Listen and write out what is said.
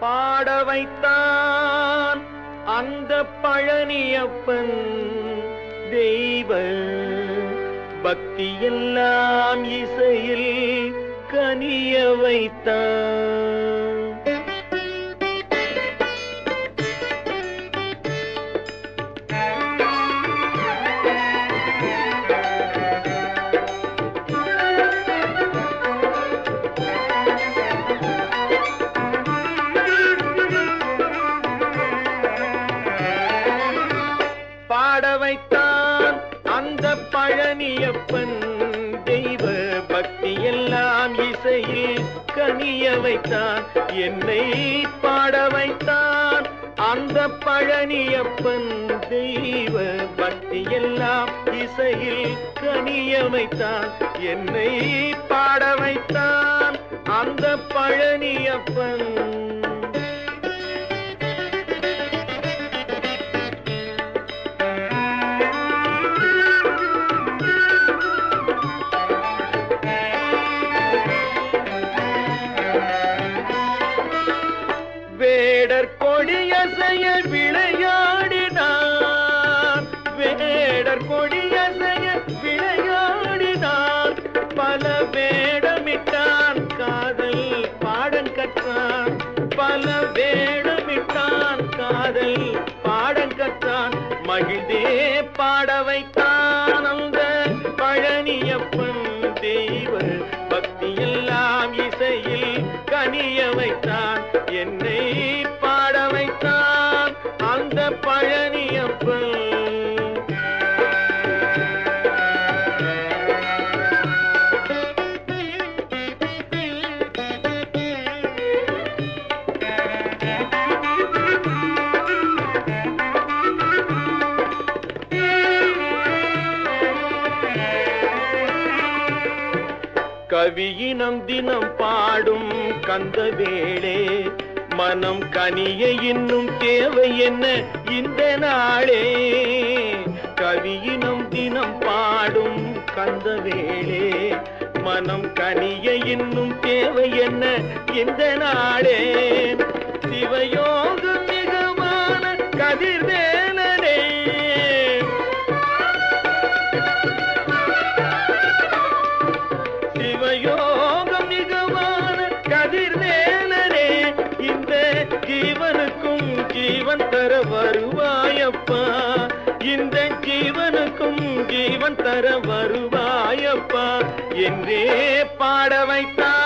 பாட வைத்தான் அந்த பழனியப்பன் தெய்வ பக்தியெல்லாம் இசையில் கனிய வைத்தான். படைத்தான் வைத்தான் அந்த பழனியப்பன் தெய்வ பக்தி எல்லாம் இசையில் கனிய வைத்தான். என்னை பாட வைத்தான். அந்த பழனியப்பன் தெய்வ பக்தி எல்லாம் இசையில் கனிய வைத்தான். என்னை பாட வைத்தான். அந்த பழனியப்பன் கொடியசைய விளையாடினார். வேடர் கொடியசைய விளையாடினார். பல வேடமிட்டான் காதல் பாடம் கற்றான் பல வேடமிட்டான் காதல் பாடம் கற்றான் மகிழ்ந்தே பாட வைத்தான் அந்த பழனியப்பன் தெய்வ பக்தியெல்லாம் இசையில் கனிய வைத்தான். என்னை வந்த பழனியப்பன். கவியினம் தினம் பாடும் கந்த வேளே மனம் கனிய இன்னும் தேவை என்ன? இந்த நாளே கவியினம் தினம் பாடும் கந்த வேளே. மனம் கனிய இன்னும் தேவை என்ன? இந்த நாளே சிவயோகம் ஜீவன் தர வருவாயப்பா. இந்த ஜீவனுக்கும் ஜீவன் தர வருவாயப்பா. என்றே பாட வைத்தான்